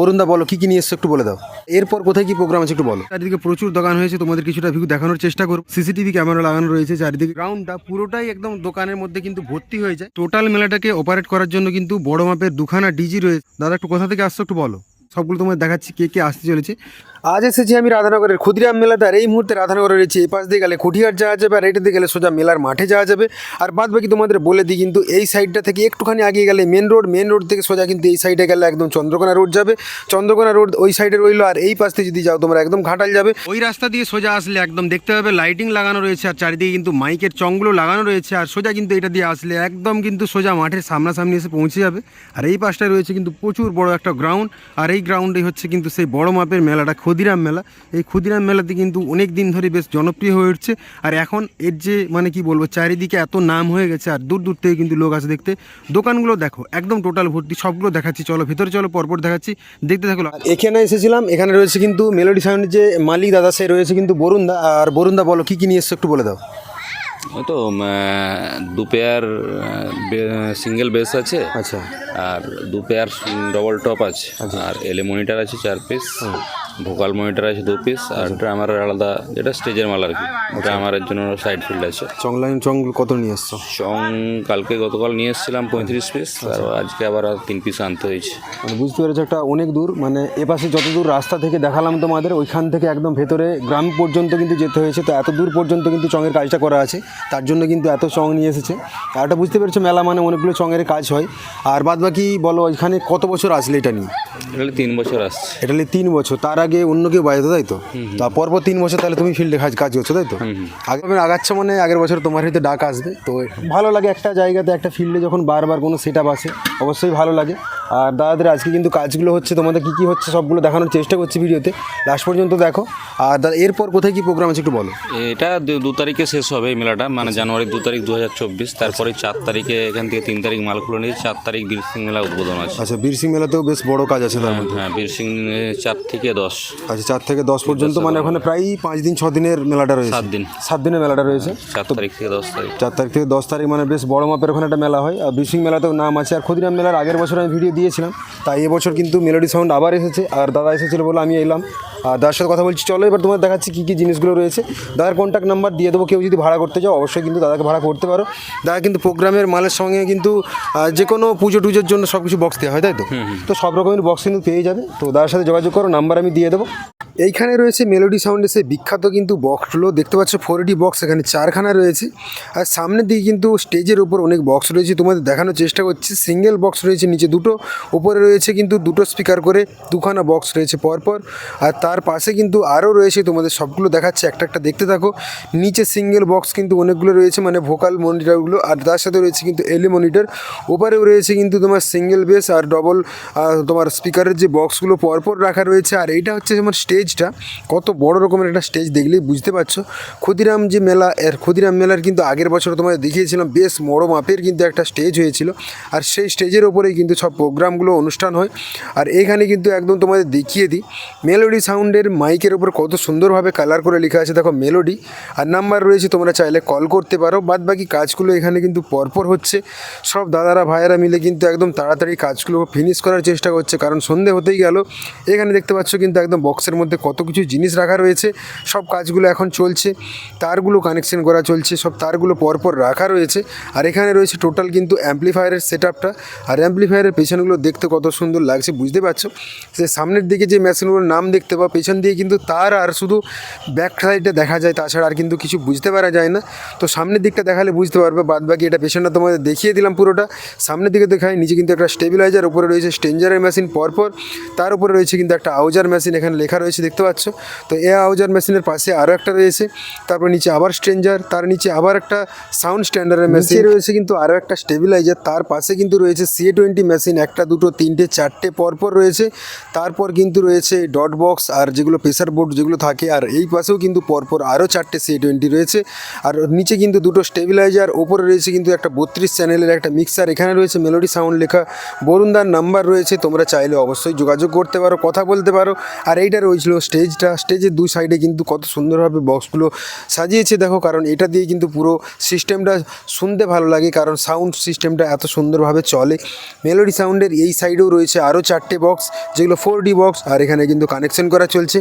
অরুণদা, বলো, কি কি নিয়ে এসছো একটু বলে দাও। এরপর কোথায় কি প্রোগ্রাম আছে একটু বলো। চারিদিকে প্রচুর দোকান হয়েছে, তোমাদের কিছুটা ভিউ দেখানোর চেষ্টা করো সিসিটিভি ক্যামেরা লাগানো রয়েছে চারিদিকে। গ্রাউন্ডটা পুরোটাই একদম দোকানের মধ্যে কিন্তু ভর্তি হয়ে যায়। টোটাল মেলাটাকে অপারেট করার জন্য কিন্তু বড় মাপের দুখানা ডিজি রয়েছে। দাদা, একটু কোথা থেকে আসছো একটু বলো। সবগুলো তোমাদের দেখাচ্ছি, কে কে আসতে চলেছে। আজ এসেছি আমি রাধানগরের ক্ষুদিরাম মেলাতে আর এই মুহূর্তে রাধানগরে রয়েছে এই পাশ দিয়ে গেলে কুঠিয়ার যাওয়া যাবে, আর এইটা দিয়ে গেলে সোজা মেলার মাঠে যাওয়া যাবে। আর বাদ বাকি তোমাদের বলে দিই, কিন্তু এই সাইডটা থেকে একটুখানি আগিয়ে গেলে মেন রোড মেন রোড থেকে সোজা কিন্তু এই সাইডে গেলে একদম চন্দ্রকোনা রোড যাবে। চন্দ্রকোনা রোড ওই সাইডে রইল, আর এই পাশ থেকে যদি যাও, তোমরা একদম ঘাটাল যাবে। ওই রাস্তা দিয়ে সোজা আসলে একদম দেখতে পাবে লাইটিং লাগানো রয়েছে, আর চারিদিকে কিন্তু মাইকের চংগুলো লাগানো রয়েছে, আর সোজা কিন্তু এটা দিয়ে আসলে একদম কিন্তু সোজা মাঠের সামনাসামনি এসে পৌঁছে যাবে। আর এই পাশটায় রয়েছে কিন্তু প্রচুর বড় একটা গ্রাউন্ড আর এই গ্রাউন্ডে হচ্ছে কিন্তু সেই বড় মাপের মেলাটা ক্ষুদিরাম মেলা। এই ক্ষুদিরাম মেলাতে কিন্তু অনেক দিন ধরে বেশ জনপ্রিয় হয়ে উঠছে। আর এখন এর যে মানে কি বলব চারিদিকে এত নাম হয়ে গেছে আর দূর দূর থেকে কিন্তু লোক আছে দেখতে। দোকানগুলো দেখো একদম টোটাল ভর্তি সবগুলো দেখাচ্ছি। চলো ভেতরে চলো পরপর দেখাচ্ছি। দেখতে থাকো। এখানে এসেছিলাম এখানে রয়েছে কিন্তু মেলোডি সাউন্ডের যে মালিক দাদা সে রয়েছে কিন্তু বরুণদা। আর বরুণদা বলো কি কী নিয়ে এসছো একটু বলে দাও। ওই তো দু পেয়ার সিঙ্গেল বেস আছে। আচ্ছা। আর দু পেয়ার ডবল টপ আছে। আর এলে মনিটর আছে চার পিস ভোকাল মনিটর আছে দু পিস আর ড্রামার আলাদা যেটা স্টেজের মাল আর কি। ড্রামারের জন্য সাইড ফিল্ড আছে। চং লাইন চংগুলো কত নিয়ে এসছো? চং কালকে গতকাল নিয়ে এসেছিলাম পঁয়ত্রিশ পিস আর আজকে আবার আর তিন পিস আনতে হয়েছে। মানে বুঝতে পেরেছ একটা অনেক দূর মানে এপাশে যত দূর রাস্তা থেকে দেখালাম তোমাদের ওইখান থেকে একদম ভেতরে গ্রাম পর্যন্ত কিন্তু যেতে হয়েছে তো এত দূর পর্যন্ত কিন্তু চঙের কাজটা করা আছে তার জন্য কিন্তু এত চং নিয়ে এসেছে। আর একটা বুঝতে পেরেছ মেলা মানে অনেকগুলো চঙের কাজ হয়। আর বাদ বাকি বলো এখানে কত বছর আসলে এটা নিয়ে? এটা তিন বছর আসছে। এটা তিন বছর তার আগে অন্য কেউ বাজাতো তাই তো? তারপর পর তিন বছর তাহলে তুমি ফিল্ডে কাজ কাজ করছ তাই তো? আগে তুমি আগাচ্ছ মানে আগের বছর তোমার হয়তো ডাক আসবে তো ভালো লাগে একটা জায়গাতে একটা ফিল্ডে যখন বারবার কোনো সেট আসে অবশ্যই ভালো লাগে। আর দাদাদের আজকে কিন্তু কাজগুলো হচ্ছে তোমাদের কী কী হচ্ছে সবগুলো দেখানোর চেষ্টা করছি ভিডিওতে। লাস্ট পর্যন্ত দেখো। আর দাদা এরপর কোথায় কী প্রোগ্রাম আছে একটু বলো। এটা দু- তারিখে শেষ হবে এই মেলাটা মানে জানুয়ারি দু তারিখ দু হাজার চব্বিশ তারপরে চার তারিখে এখান থেকে তিন তারিখ মাল খুলে নিয়ে চার তারিখ বীরসিং মেলা উদ্বোধন আছে। আচ্ছা বীরসিং মেলাতেও বেশ বড় কাজ আছে তার মধ্যে। হ্যাঁ বীরসিং চার থেকে দশ। আচ্ছা চার থেকে দশ পর্যন্ত মানে ওখানে প্রায় পাঁচ দিন ছ দিনের মেলাটা রয়েছে। সাত দিন। সাত দিনের মেলাটা রয়েছে। চার তারিখ থেকে দশ তারিখ। চার তারিখ থেকে দশ তারিখ মানে বেশ বড় মাপের ওখানে একটা মেলা হয়। আর বীরসিং মেলাতেও নাম আছে। আর ক্ষুদিরাম মেলার আগের বছর আমি ভিডিও দিয়েছিলাম। তাই এবছর কিন্তু মেলোডি সাউন্ড আবার এসেছে আর দাদা এসেছিল বলে আমি এলাম। আর দাদার সাথে কথা বলছি চলো এবার তোমাদের দেখাচ্ছি কী কী জিনিসগুলো রয়েছে। দাদার কন্ট্যাক্ট নাম্বার দিয়ে দেবো কেউ যদি ভাড়া করতে চাও অবশ্যই কিন্তু দাদাকে ভাড়া করতে পারো। দাদা কিন্তু প্রোগ্রামের মালের সঙ্গে কিন্তু যে কোনো পুজো টুজোর জন্য সব কিছু বক্স দেওয়া হয় তাই তো? তো সব রকমের বক্স কিন্তু পেয়ে যাবে। তো দাদার সাথে যোগাযোগ করো নাম্বার আমি দিয়ে দেবো। এইখানে রয়েছে মেলোডি সাউন্ডের সেই বিখ্যাত কিন্তু বক্সগুলো দেখতে পাচ্ছ ফোর বক্স এখানে চারখানা রয়েছে। আর সামনের দিকে কিন্তু স্টেজের উপর অনেক বক্স রয়েছে। তোমাদের দেখানোর চেষ্টা করছি সিঙ্গেল বক্স রয়েছে, নিচে দুটো, উপরে রয়েছে কিন্তু দুটো স্পিকার করে দুখানা বক্স রয়েছে পরপর। আর তার পাশে কিন্তু আরও রয়েছে, তোমাদের সবগুলো দেখাচ্ছে, একটা একটা দেখতে থাকো। নিচে সিঙ্গেল বক্স কিন্তু অনেকগুলো রয়েছে মানে ভোকাল মনিটরগুলো আর তার সাথে রয়েছে কিন্তু এলি মনিটর ওপারেও রয়েছে কিন্তু তোমার সিঙ্গেল বেস আর ডবল তোমার স্পিকারের যে বক্সগুলো পরপর রাখা রয়েছে। আর এইটা হচ্ছে তোমার স্টেজটা কত বড় রকমের একটা স্টেজ দেখলেই বুঝতে পারছ। ক্ষুদিরাম যে মেলা, এর ক্ষুদিরাম মেলার কিন্তু আগের বছর তোমাদের দেখিয়েছিলাম, বেশ বড় মাপের কিন্তু একটা স্টেজ হয়েছিল। আর সেই স্টেজের ওপরেই কিন্তু সব প্রোগ্রামগুলো অনুষ্ঠান হয়। আর এখানে কিন্তু একদম তোমাদের দেখিয়ে দিই মেলোডি সাউন্ডের মাইকের ওপর কত সুন্দরভাবে কালার করে লেখা আছে। দেখো মেলোডি আর নাম্বার রয়েছে, তোমরা চাইলে কল করতে পারো। বাদ বাকি কাজগুলো এখানে কিন্তু পরপর হচ্ছে। সব দাদারা, ভাইয়েরা মিলে কিন্তু একদম তাড়াতাড়ি কাজগুলো ফিনিশ করার চেষ্টা করছে। কারণ সন্ধে হতেই গেল। এখানে দেখতে পাচ্ছ কিন্তু একদম বক্সের মধ্যে কত কিছু জিনিস রাখা রয়েছে, সব কাজগুলো এখন চলছে, তারগুলো কানেকশন করা চলছে, সব তারগুলো পরপর রাখা রয়েছে, আর এখানে রয়েছে টোটাল কিন্তু অ্যাম্পলিফায়ারের সেট আপটা আর অ্যাম্পলিফায়ারের পেছনগুলো দেখতে কত সুন্দর লাগছে, বুঝতে পারছ? সে সামনের দিকে যে মেশিনগুলোর নাম দেখতে পাও, পেছন দিয়ে কিন্তু তার আর শুধু ব্যাক সাইডটা দেখা যায়, তাছাড়া আর কিন্তু কিছু বুঝতে পারা যায় না। তো সামনের দিকটা দেখালে বুঝতে পারবে বাদ বাকি এটা পেছনটা তোমাদের দেখিয়ে দিলাম পুরোটা। সামনের দিকে দেখায়, নিচে কিন্তু একটা স্টেবিলাইজার উপরে রয়েছে স্টেঞ্জারের মেশিন পরপর, তার উপরে রয়েছে কিন্তু একটা আউজার মেশিন এখানে লেখা রয়েছে দেখতে পাচ্ছ। তো এ আউজার মেশিনের পাশে আরও একটা রয়েছে। তারপর নিচে আবার স্ট্রেঞ্জার তার নিচে আবার একটা সাউন্ড স্ট্যান্ডার্ডের মেশিন রয়েছে কিন্তু আরও একটা স্টেবিলাইজার তার পাশে কিন্তু রয়েছে সিএ টোয়েন্টি মেশিন একটা দুটো তিনটে চারটে পরপর রয়েছে। তারপর কিন্তু রয়েছে ডট বক্স আর যেগুলো প্রেসার বোর্ড যেগুলো থাকে আর এই পাশেও কিন্তু পরপর আরও চারটে সিএ টোয়েন্টি রয়েছে। আর নিচে কিন্তু দুটো স্টেবিলাইজার ওপরে রয়েছে কিন্তু একটা বত্রিশ চ্যানেলের একটা মিক্সার এখানে রয়েছে মেলোডি সাউন্ড লেখা। বরুণদার নাম্বার রয়েছে তোমরা চাইলে অবশ্যই যোগাযোগ করতে পারো কথা বলতে পারো। আর এইটা রয়েছিল ছিল। স্টেজটা, স্টেজের দুই সাইডে কিন্তু কত সুন্দরভাবে বক্সগুলো সাজিয়েছে দেখো, কারণ এটা দিয়ে কিন্তু পুরো সিস্টেমটা শুনতে ভালো লাগে, কারণ সাউন্ড সিস্টেমটা এত সুন্দরভাবে চলে। মেলোডি সাউন্ডের এই সাইডেও রয়েছে আরও চারটে বক্স যেগুলো ফোর ডি বক্স আর এখানে কিন্তু কানেকশন করা চলছে।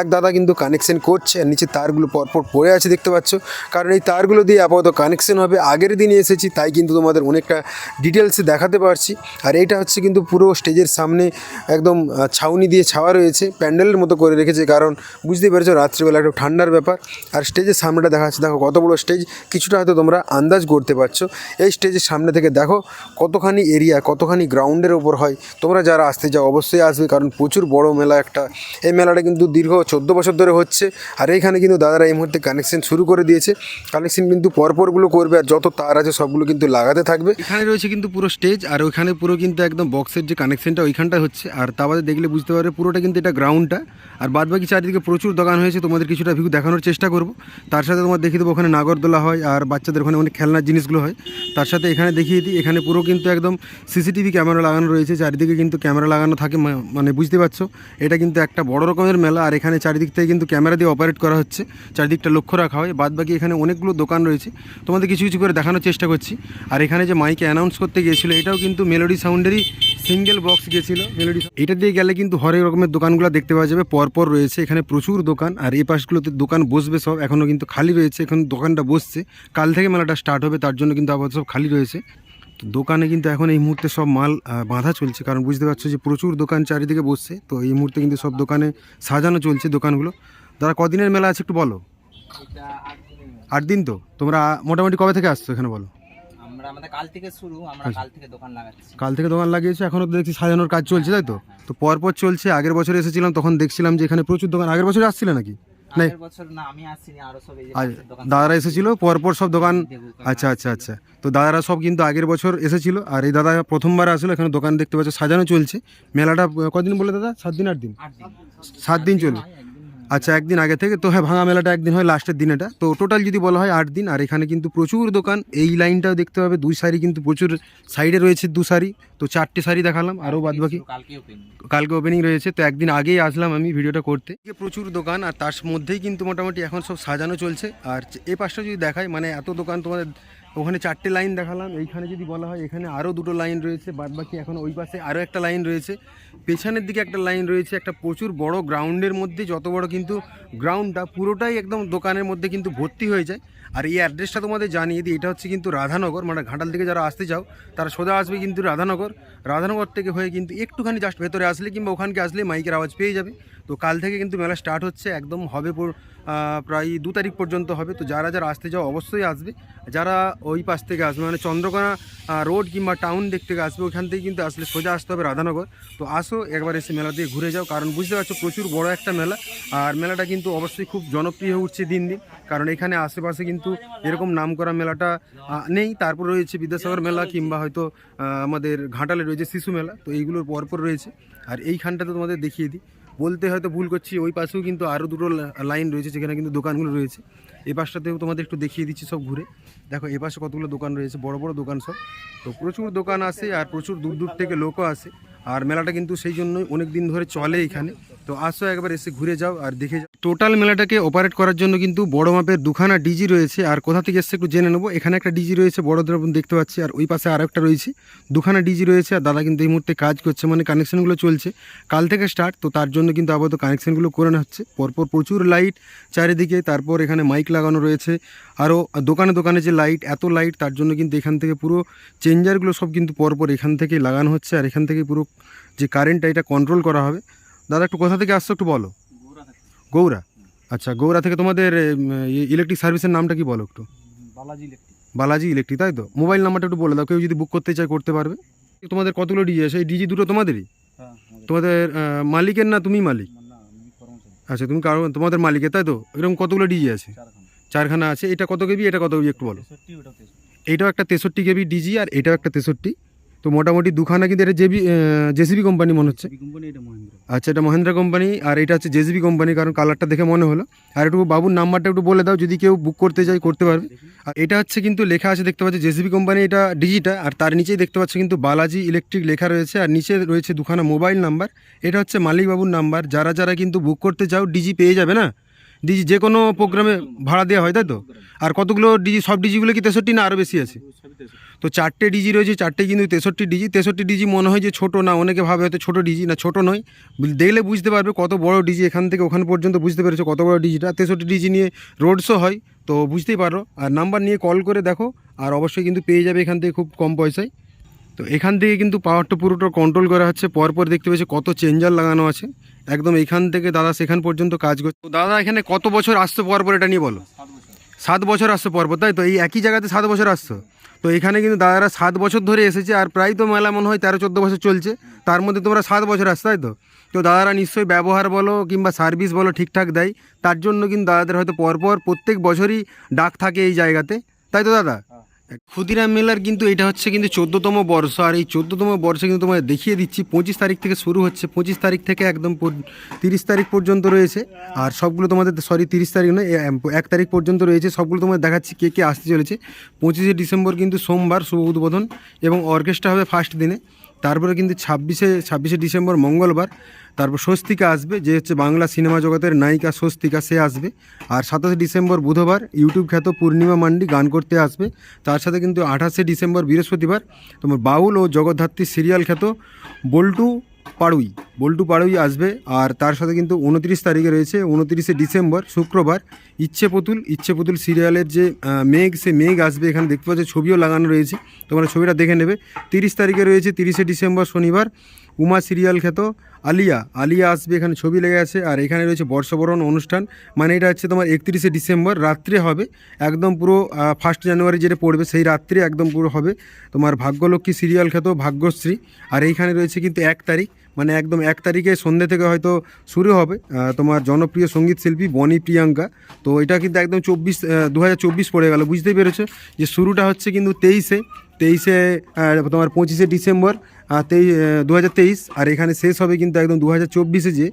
এক দাদা কিন্তু কানেকশন করছে, আর নিচে তারগুলো পরপর পড়ে আছে দেখতে পাচ্ছ। কারণ এই তারগুলো দিয়ে আপাতত কানেকশন হবে, আগের দিনে এসেছি, তাই কিন্তু তোমাদের অনেকটা ডিটেলসে দেখাতে পারছি। আর এইটা হচ্ছে কিন্তু পুরো স্টেজের সামনে একদম ছাউনি দিয়ে ছাওয়া রয়েছে, প্যান্ডেলের মতো করে রেখেছে, কারণ বুঝতেই পেরেছ রাত্রিবেলা একটু ঠান্ডার ব্যাপার। আর স্টেজের সামনেটা দেখা যাচ্ছে, দেখো কত বড় স্টেজ, কিছুটা হয়তো তোমরা আন্দাজ করতে পারছ। এই স্টেজের সামনে থেকে দেখো কতখানি এরিয়া, কতখানি গ্রাউন্ডের ওপর হয়। তোমরা যারা আসতে যাও অবশ্যই আসবে, কারণ প্রচুর বড় মেলা একটা। এই মেলাটা কিন্তু দীর্ঘ চোদ্দ বছর ধরে হচ্ছে। আর এইখানে কিন্তু দাদারা এই মুহূর্তে কানেকশন শুরু করে দিয়েছে। কানেকশন কিন্তু পরপরগুলো করবে, আর যত তার আছে সবগুলো কিন্তু লাগাতে থাকবে। এখানে রয়েছে কিন্তু পুরো স্টেজ, আর ওইখানে পুরো কিন্তু একদম বক্সের যে কানেকশনটা ওইখানটা হচ্ছে। আর তা বাদে দেখলে বুঝতে পারবে পুরোটা কিন্তু এটা গ্রাউন্ডটা আর বাদ বাকি চারিদিকে প্রচুর দোকান হয়েছে, তোমাদের কিছুটা ভিউ দেখানোর চেষ্টা করব। তার সাথে তোমার দেখিয়ে দেবো ওখানে নাগরদোলা হয় আর বাচ্চাদের ওখানে অনেক খেলনার জিনিসগুলো হয়। তার সাথে এখানে দেখিয়ে দিই, এখানে পুরো কিন্তু একদম সিসিটিভি ক্যামেরা লাগানো রয়েছে, চারিদিকে কিন্তু ক্যামেরা লাগানো থাকে মানে বুঝতে পারছ? এটা কিন্তু একটা বড় রকমের মেলা আর এখানে চারিদিক থেকে কিন্তু ক্যামেরা দিয়ে অপারেট করা হচ্ছে, চারিদিকটা লক্ষ্য রাখা হয়। বাদ বাকি এখানে অনেকগুলো দোকান রয়েছে, তোমাদের কিছু কিছু করে দেখানোর চেষ্টা করছি। আর এখানে যে মাইকে অ্যানাউন্স করতে গিয়েছিল, এটাও কিন্তু মেলোডি সাউন্ডেরই সিঙ্গেল বক্স গেছিল মেলোডি এটা দিয়ে গেলে কিন্তু হরেক রকমের দোকানগুলো দেখতে পাওয়া যাবে পরপর রয়েছে এখানে প্রচুর দোকান আর এই পাশগুলোতে দোকান বসবে সব এখনও কিন্তু খালি রয়েছে এখন দোকানটা বসছে। কাল থেকে মেলাটা স্টার্ট হবে তার জন্য কিন্তু আপাতত সব খালি রয়েছে। তো দোকানে কিন্তু এখন এই মুহূর্তে সব মাল বাঁধা চলছে কারণ বুঝতে পারছ যে প্রচুর দোকান চারিদিকে বসছে। তো এই মুহূর্তে কিন্তু সব দোকানে সাজানো চলছে দোকানগুলো। দাদা কদিনের মেলা আছে একটু বলো। আট দিন তো? তোমরা মোটামুটি কবে থেকে আসছো এখানে বলো? আমরা আমাদের কাল থেকে শুরু আমরা আচ্ছা। কাল থেকে দোকান লাগাচ্ছি। কাল থেকে দোকান লাগিয়েছে এখনও তো দেখছি সাজানোর কাজ চলছে তাই তো? তো পরপর চলছে আগের বছর এসেছিলাম তখন দেখছিলাম যে এখানে প্রচুর দোকান আগের বছর আসছিলে নাকি? নাই। আগের বছর না আমি আসিনি আরও সব এই যে পাশের দোকান দাদারা এসেছিল পরপর সব দোকান আচ্ছা আচ্ছা আচ্ছা। তো দাদারা সব কিন্তু আগের বছর এসেছিল আর এই দাদা প্রথমবার আসলো এখানে দোকান দেখতে পাচ্ছ সাজানো চলছে। মেলাটা কদিন বলে দাদা? সাত দিন আট দিন? আট দিন। সাত দিন চলবে হয়, হয়। আচ্ছা একদিন আগে থেকে তো হ্যাঁ ভাঙা মেলাটা একদিন হয় লাস্টের দিন এটা। তো টোটাল যদি বলা হয় আট দিন আর এখানে কিন্তু প্রচুর দোকান। এই লাইনটাও দেখতে পাবে দুই সারি কিন্তু প্রচুর সাইডে রয়েছে দু শাড়ি তো চারটে শাড়ি দেখালাম আরও বাদ বাকি কালকে ওপেনিং রয়েছে তো একদিন আগেই আসলাম আমি ভিডিওটা করতে। প্রচুর দোকান আর তার মধ্যেই কিন্তু মোটামুটি এখন সব সাজানো চলছে। আর এই পাশটা যদি দেখায় মানে এত দোকান তোমাদের ওখানে চারটে লাইন দেখালাম, এইখানে যদি বলা হয় এখানে আরও দুটো লাইন রয়েছে বাদ বাকি এখন ওই পাশে আরও একটা লাইন রয়েছে। পেছনের দিকে একটা লাইন রয়েছে, একটা প্রচুর বড় গ্রাউন্ডের মধ্যে, যত বড় কিন্তু গ্রাউন্ডটা পুরোটাই একদম দোকানের মধ্যে কিন্তু ভর্তি হয়ে যায়। আর এই অ্যাড্রেসটা তোমাদের জানিয়ে দিই, এটা হচ্ছে কিন্তু রাধানগর মানে ঘাটাল থেকে যারা আসতে চাও, তারা সোজা আসবে কিন্তু রাধানগর। রাধানগর থেকে হয়ে কিন্তু একটুখানি জাস্ট ভেতরে আসলে কিংবা ওখানকে আসলে মাইকের আওয়াজ পেয়ে যাবে। তো কাল থেকে কিন্তু মেলা স্টার্ট হচ্ছে, একদম হবে প্রায় দু তারিখ পর্যন্ত হবে। তো যারা যারা আসতে যাও অবশ্যই আসবে। যারা ওই পাশ থেকে আসবে মানে চন্দ্রকোনা রোড কিংবা টাউন দিক থেকে আসবে ওখান থেকে কিন্তু আসলে সোজা আসতে হবে রাধানগর। তো আসো, একবার এসে মেলা দিয়ে ঘুরে যাও, কারণ বুঝতে পারছ প্রচুর বড় একটা মেলা। আর মেলাটা কিন্তু অবশ্যই খুব জনপ্রিয় হয়ে উঠছে দিন দিন। কারণ এখানে আশেপাশে কিন্তু এরকম নাম করা মেলাটা নেই। তারপর রয়েছে বিদ্যাসাগর মেলা কিংবা হয়তো আমাদের ঘাটালে রয়েছে শিশু মেলা। তো এইগুলোর পরপর রয়েছে। আর এইখানটাতে তোমাদের দেখিয়ে দিই। বলতে হয়তো ভুল করছি, ওই পাশেও কিন্তু আরও দুটো লাইন রয়েছে যেখানে কিন্তু দোকানগুলো রয়েছে। এ পাশটাতেও তোমাদের একটু দেখিয়ে দিচ্ছি সব ঘুরে। দেখো, এ পাশে কতগুলো দোকান রয়েছে, বড় বড় দোকান সব। তো প্রচুর দোকান আসে আর প্রচুর দূর দূর থেকে লোকও আসে। আর মেলাটা কিন্তু সেই জন্যই অনেক দিন ধরে চলে এখানে। তো আসো একবার এসে ঘুরে যাও আর দেখে যাও। টোটাল মেলাটাকে অপারেট করার জন্য কিন্তু বড় মাপের দুখানা ডিজি রয়েছে। আর কোথা থেকে এসছে একটু জেনে নেব। এখানে একটা ডিজি রয়েছে, বড় দ্রবণ দেখতে পাচ্ছি। আর ওই পাশে আরও একটা রয়েছে। দুখানা ডিজি রয়েছে। আর দাদা কিন্তু এই মুহূর্তে কাজ করছে মানে কানেকশনগুলো চলছে। কাল থেকে স্টার্ট তো তার জন্য কিন্তু আপাতত কানেকশনগুলো করে হচ্ছে। পরপর প্রচুর লাইট চারিদিকে। তারপর এখানে মাইক লাগানো রয়েছে। আরও দোকানে দোকানে যে লাইট এত লাইট তার জন্য কিন্তু এখান থেকে পুরো চেঞ্জারগুলো সব কিন্তু পরপর এখান থেকেই লাগানো হচ্ছে। আর এখান থেকে পুরো যে কারেন্টটা এটা কন্ট্রোল করা হবে। দাদা একটু কোথা থেকে আসছো একটু বলো। গৌরা আচ্ছা গৌরা থেকে তোমাদের ইলেকট্রিক সার্ভিসের নামটা কি বলো একটু? বালাজি ইলেকট্রিক বালাজি ইলেকট্রিক তাই তো? মোবাইল নাম্বারটা একটু বলে দাও কেউ যদি বুক করতে চায় করতে পারবে। তোমাদের কতগুলো ডিজি আছে? এই ডিজি দুটো তোমাদেরই? হ্যাঁ তোমাদের মালিকের না তুমি মালিক? আচ্ছা তুমি কারও তোমাদের মালিকের তাই তো? এরকম কতগুলো ডিজি আছে? চারখানা। আছে। এটা কত কেবি? এটা কত কেবি একটু বলো। এইটাও একটা তেষট্টি কেবি ডিজি আর এটাও একটা তেষট্টি। তো মোটামুটি দুখানা কিন্তু এটা জেবি জেসিবি কোম্পানি মনে হচ্ছে। আচ্ছা এটা মহেন্দ্রা কোম্পানি আর এটা হচ্ছে জেসিবি কোম্পানি কারণ কালারটা দেখে মনে হলো। আর একটু বাবুর নাম্বারটা একটু বলে দাও যদি কেউ বুক করতে চায় করতে পারবে। আর এটা হচ্ছে কিন্তু লেখা আছে দেখতে পাচ্ছি জেসিবি কোম্পানি এটা ডিজিটা আর তার নিচেই দেখতে পাচ্ছ কিন্তু বালাজি ইলেকট্রিক লেখা রয়েছে আর নিচে রয়েছে দুখানা মোবাইল নাম্বার এটা হচ্ছে মালিক বাবুর নাম্বার যারা যারা কিন্তু বুক করতে চাও ডিজি পেয়ে যাবে না? ডিজি যে কোনো প্রোগ্রামে ভাড়া দেওয়া হয়, তাই তো? আর কতগুলো ডিজি সব ডিজিগুলো কি তেষট্টি না আরও বেশি আছে? তো চারটে ডিজি রয়েছে, চারটে কিন্তু তেষট্টি ডিজি তেষট্টি ডিজি মনে হয় যে ছোটো না, অনেকে ভাবে হয়তো ছোটো ডিজি না, ছোটো নয়। দেখলে বুঝতে পারবে কত বড় ডিজি এখান থেকে ওখান পর্যন্ত বুঝতে পেরেছ কত বড় ডিজিটা তেষট্টি ডিজি নিয়ে রোড শো হয়, তো বুঝতেই পারো। আর নাম্বার নিয়ে কল করে দেখো, আর অবশ্যই কিন্তু পেয়ে যাবে এখান থেকে খুব কম পয়সায়। তো এখান থেকে কিন্তু পাওয়ারটা পুরোটা কন্ট্রোল করা হচ্ছে। পরপর দেখতে পেয়েছি কত চেঞ্জার লাগানো আছে। একদম এখান থেকে দাদা সেখান পর্যন্ত কাজ করছে দাদা এখানে কত বছর আসছে পরপর এটা নিয়ে বলো? সাত বছর আসছো পরপর তাই তো? এই একই জায়গাতে সাত বছর আসছো? তো এখানে কিন্তু দাদারা সাত বছর ধরে এসেছে আর প্রায় তো মেলা মনে হয় তেরো, চোদ্দ বছর চলছে। তার মধ্যে তোমরা সাত বছর আসছো, তাই তো? তো দাদারা নিশ্চয়ই ব্যবহার বলো কিংবা সার্ভিস বলো ঠিকঠাক দেয়। তার জন্য কিন্তু দাদাদের হয়তো পরপর প্রত্যেক বছরই ডাক থাকে এই জায়গাতে। তাই তো দাদা? ক্ষুদিরাম মেলার কিন্তু এটা হচ্ছে কিন্তু চোদ্দতম বর্ষ, আর এই চোদ্দতম বর্ষে কিন্তু তোমায় দেখিয়ে দিচ্ছি, পঁচিশ তারিখ থেকে শুরু হচ্ছে, পঁচিশ তারিখ থেকে একদম তিরিশ তারিখ পর্যন্ত রয়েছে, আর সবগুলো তোমাদের সরি তিরিশ তারিখ নয় এক তারিখ পর্যন্ত রয়েছে, সবগুলো তোমাদের দেখাচ্ছি কে কে আসতে চলেছে। পঁচিশে ডিসেম্বর কিন্তু সোমবার শুভ উদ্বোধন এবং অর্কেস্ট্রা হবে ফার্স্ট দিনে। তারপরে কিন্তু ছাব্বিশে ছাব্বিশে ডিসেম্বর মঙ্গলবার, তারপর স্বস্তিকা আসবে, যে হচ্ছে বাংলা সিনেমা জগতের নায়িকা স্বস্তিকা, সে আসবে। আর সাতাশে ডিসেম্বর বুধবার ইউটিউব খ্যাত পূর্ণিমা মান্ডি গান করতে আসবে। তার সাথে কিন্তু আঠাশে ডিসেম্বর বৃহস্পতিবার তোমার বাউল ও জগদ্ধাত্রী সিরিয়াল খ্যাত বল্টু পাড়ুই, বল্টু পাড়ুই আসবে। আর তার সাথে কিন্তু উনত্রিশ তারিখে রয়েছে, উনত্রিশে ডিসেম্বর, শুক্রবার, ইচ্ছে পুতুল। ইচ্ছে পুতুল সিরিয়ালের যে মেঘ সে মেঘ আসবে। এখানে দেখতে পাচ্ছ ছবিও লাগানো রয়েছে। তোমরা ছবিটা দেখে নেবে। তিরিশ তারিখে রয়েছে, তিরিশে ডিসেম্বর শনিবার। উমা সিরিয়াল খ্যাত আলিয়া আলিয়া আসবে, এখানে ছবি লেগে আছে। আর এখানে রয়েছে বর্ষবরণ অনুষ্ঠান। মানে এটা হচ্ছে তোমার একত্রিশে ডিসেম্বর, রাত্রে হবে। একদম পুরো ফার্স্ট জানুয়ারি যেটা পড়বে, সেই রাত্রে একদম পুরো হবে। তোমার ভাগ্যলক্ষ্মী সিরিয়াল খ্যাত ভাগ্যশ্রী। আর এইখানে রয়েছে কিন্তু এক তারিখ। মানে একদম এক তারিখে সন্ধ্যে থেকে হয়তো শুরু হবে তোমার জনপ্রিয় সংগীত শিল্পী বনি প্রিয়াঙ্কা। তো এটা কিন্তু একদম চব্বিশ দু পড়ে গেল, বুঝতেই পেরেছ? যে শুরুটা হচ্ছে কিন্তু তেইশে। তেইশে তোমার পঁচিশে ডিসেম্বর তেই দু হাজার তেইশ, আর এখানে শেষ হবে কিন্তু একদম দু হাজার চব্বিশে যে